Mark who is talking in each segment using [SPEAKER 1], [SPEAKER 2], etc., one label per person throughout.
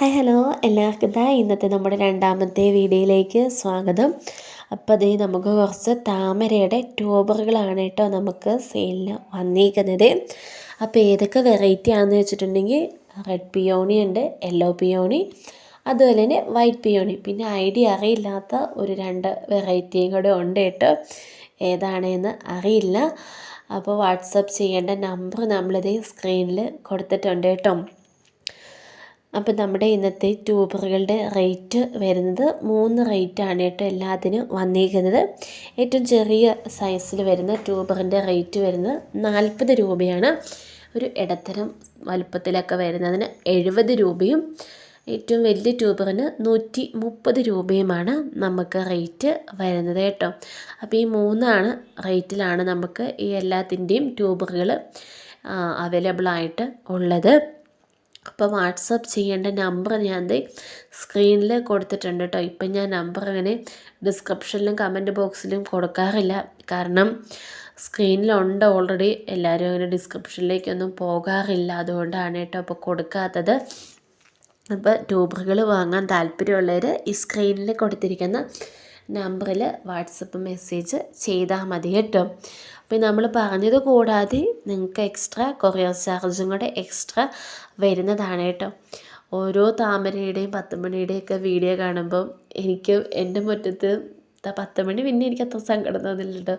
[SPEAKER 1] Hi hello എല്ലാവർക്കും ഇതാ ഇന്നത്തെ നമ്മുടെ രണ്ടാമത്തെ വീഡിയോയിലേക്ക് സ്വാഗതം. അപ്പോൾ അതേ നമുക്ക് കുറച്ച് താമരയുടെ ട്യൂബറുകളാണ് കേട്ടോ നമുക്ക് സെയിലിന് വന്നിരിക്കുന്നത് അപ്പോൾ ഏതൊക്കെ വെറൈറ്റി ആണെന്ന് വെച്ചിട്ടുണ്ടെങ്കിൽ റെഡ് പിയോണി ഉണ്ട് യെല്ലോ പിയോണി അതുപോലെ തന്നെ വൈറ്റ് പിയോണി പിന്നെ ഐഡിയ അറിയില്ലാത്ത ഒരു രണ്ട് വെറൈറ്റിയും കൂടെ ഉണ്ട് കേട്ടോ. ഏതാണെന്ന് അറിയില്ല. അപ്പോൾ വാട്സപ്പ് ചെയ്യേണ്ട നമ്പർ നമ്മളിത് സ്ക്രീനിൽ കൊടുത്തിട്ടുണ്ട് കേട്ടോ. അപ്പോൾ നമ്മുടെ ഇന്നത്തെ ട്യൂബറുകളുടെ റേറ്റ് വരുന്നത് മൂന്ന് റേറ്റാണ് കേട്ടോ എല്ലാത്തിനും വന്നിരിക്കുന്നത്. ഏറ്റവും ചെറിയ സൈസിൽ വരുന്ന ട്യൂബറിന്റെ റേറ്റ് വരുന്നത് നാൽപ്പത് രൂപയാണ്. ഒരു ഇടത്തരം വലുപ്പത്തിലൊക്കെ വരുന്നതിന് എഴുപത് രൂപയും ഏറ്റവും വലിയ ട്യൂബറിന് നൂറ്റി മുപ്പത് രൂപയുമാണ് നമുക്ക് റേറ്റ് വരുന്നത് കേട്ടോ. അപ്പോൾ ഈ മൂന്നാണ് റേറ്റിലാണ് നമുക്ക് ഈ എല്ലാത്തിന്റെയും ട്യൂബറുകൾ അവൈലബിൾ ആയിട്ട് ഉള്ളത്. അപ്പോൾ വാട്സപ്പ് ചെയ്യേണ്ട നമ്പർ ഞാൻ സ്ക്രീനിൽ കൊടുത്തിട്ടുണ്ട് കേട്ടോ. ഇപ്പം ഞാൻ നമ്പർ അങ്ങനെ ഡിസ്ക്രിപ്ഷനിലും കമന്റ് ബോക്സിലും കൊടുക്കാറില്ല. കാരണം സ്ക്രീനിലുണ്ട് ഓൾറെഡി. എല്ലാവരും അങ്ങനെ ഡിസ്ക്രിപ്ഷനിലേക്കൊന്നും പോകാറില്ല. അതുകൊണ്ടാണ് കേട്ടോ അപ്പോൾ കൊടുക്കാത്തത്. അപ്പോൾ ട്യൂബറുകൾ വാങ്ങാൻ താല്പര്യമുള്ളവർ ഈ സ്ക്രീനിൽ കൊടുത്തിരിക്കുന്ന നമ്പറിൽ വാട്സപ്പ് മെസ്സേജ് ചെയ്താൽ മതി കേട്ടോ. അപ്പോൾ നമ്മൾ പറഞ്ഞത് കൂടാതെ നിങ്ങൾക്ക് എക്സ്ട്രാ കൊറിയർ ചാർജും കൂടെ എക്സ്ട്രാ വരുന്നതാണ് കേട്ടോ. ഓരോ താമരയുടെയും പത്തുമണിയുടെയും ഒക്കെ വീഡിയോ കാണുമ്പം എനിക്ക് എന്റെ മുറ്റത്ത് പത്ത് മണി പിന്നെ എനിക്ക് അത്ര സങ്കടം തോന്നില്ല കേട്ടോ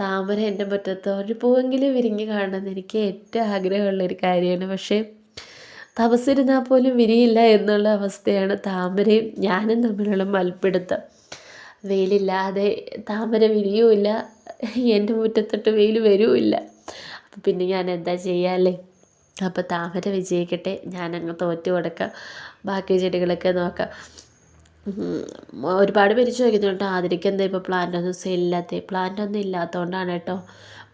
[SPEAKER 1] താമര എന്റെ മുറ്റത്ത് ഒരു പൂവെങ്കിലും വിരിഞ്ഞ് കാണണമെന്ന് എനിക്ക് ഏറ്റവും ആഗ്രഹമുള്ളൊരു കാര്യമാണ്. പക്ഷേ തപസ്സിരുന്നാൽ പോലും വിരിയില്ല എന്നുള്ള അവസ്ഥയാണ് താമരയും ഞാനും തമ്മിലുള്ള മൽപ്പിടുത്തം. വെയിലില്ലാതെ താമര വിരിയുമില്ല. എന്റെ മുറ്റത്തോട്ട് വെയിൽ വരുമില്ല. അപ്പം പിന്നെ ഞാൻ എന്താ ചെയ്യാല്ലേ അപ്പോൾ താമര വിജയിക്കട്ടെ. ഞാനങ്ങ് തോറ്റു കൊടുക്കാം. ബാക്കി ചെടികളൊക്കെ നോക്കാം. ഒരുപാട് പേര് ചോദിക്കുന്നുണ്ട് ആതിരയ്ക്ക് എന്താ ഇപ്പോൾ പ്ലാന്റ് ഒന്നും സെയിലില്ലാത്തത് പ്ലാന്റ് ഒന്നും ഇല്ലാത്തതുകൊണ്ടാണ് കേട്ടോ.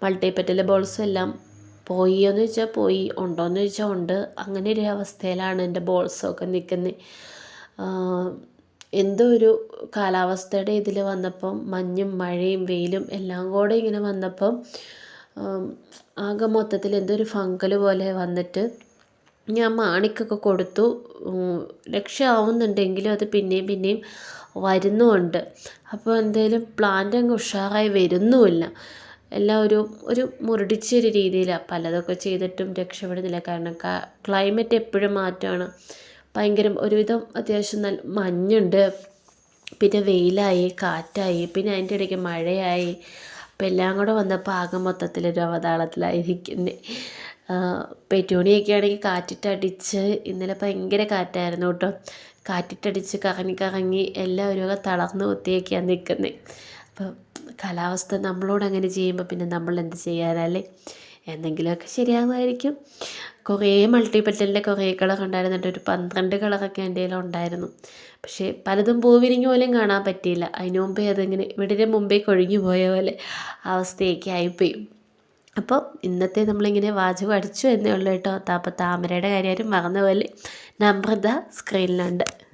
[SPEAKER 1] മൾട്ടിപ്പറ്റിലെ ബോൾസും എല്ലാം പോയി എന്ന് വെച്ചാൽ പോയി ഉണ്ടോ എന്ന് ചോദിച്ചാൽ ഉണ്ട്. അങ്ങനെ ഒരു അവസ്ഥയിലാണ് എന്റെ ബോൾസൊക്കെ നിൽക്കുന്നത് എന്തോ ഒരു കാലാവസ്ഥയുടെ ഇതിൽ വന്നപ്പം മഞ്ഞും മഴയും വെയിലും എല്ലാം കൂടെ ഇങ്ങനെ വന്നപ്പം ആകെ മൊത്തത്തിൽ എന്തോ ഒരു ഫംഗൽ പോലെ വന്നിട്ട് ഞാൻ മാണിക്കൊക്കെ കൊടുത്തു. രക്ഷയാവുന്നുണ്ടെങ്കിലും അത് പിന്നെയും പിന്നെയും വരുന്നുമുണ്ട് അപ്പോൾ എന്തായാലും പ്ലാന്റ് അങ്ങ് ഉഷാറായി വരുന്നുമില്ല. എല്ലാം ഒരു ഒരു മുരടിച്ചൊരു രീതിയിലാണ് പലതൊക്കെ ചെയ്തിട്ടും രക്ഷപ്പെടുന്നില്ല. കാരണം ക്ലൈമറ്റ് എപ്പോഴും മാറ്റമാണ്. ഭയങ്കര ഒരുവിധം അത്യാവശ്യം നല്ല മഞ്ഞുണ്ട്. പിന്നെ വെയിലായി കാറ്റായി പിന്നെ അതിന്റെ ഇടയ്ക്ക് മഴയായി. അപ്പം എല്ലാം കൂടെ വന്നപ്പോൾ ആകെ മൊത്തത്തിലൊരു അവതാളത്തിലായിരിക്കുന്നത് പെറ്റൂണിയൊക്കെ ആണെങ്കിൽ കാറ്റിട്ടടിച്ച് ഇന്നലെ ഭയങ്കര കാറ്റായിരുന്നു കേട്ടോ. കാറ്റിട്ടടിച്ച് കറങ്ങി കറങ്ങി എല്ലാം എല്ലാവരും തളർന്നു കുത്തിയൊക്കെയാണ് നിൽക്കുന്നത് അപ്പം കാലാവസ്ഥ നമ്മളോട് അങ്ങനെ ചെയ്യുമ്പോൾ പിന്നെ നമ്മൾ എന്ത് ചെയ്യാനല്ലേ എന്തെങ്കിലുമൊക്കെ ശരിയാകുമായിരിക്കും കുറേ മൾട്ടിപ്പറ്റലിന്റെ കുറേ കളർ ഉണ്ടായിരുന്നിട്ട് ഒരു പന്ത്രണ്ട് കളറൊക്കെ എന്റെ കയ്യിൽ ഉണ്ടായിരുന്നു. പക്ഷേ പലതും പൂവിരിഞ്ഞ പോലും കാണാൻ പറ്റിയില്ല. അതിന് മുമ്പേ അതിങ്ങനെ ഇവിടെ മുമ്പേ കൊഴിഞ്ഞു പോയ പോലെ അവസ്ഥയൊക്കെ ആയിപ്പോയി. അപ്പോൾ ഇന്നത്തെ നമ്മളിങ്ങനെ വാചകം അടിച്ചു എന്നേ ഉള്ളൂ കേട്ടോ. അപ്പോൾ താമരയുടെ കാര്യം മറന്ന പോലെ നമ്പർ ഇതാ സ്ക്രീനിലുണ്ട്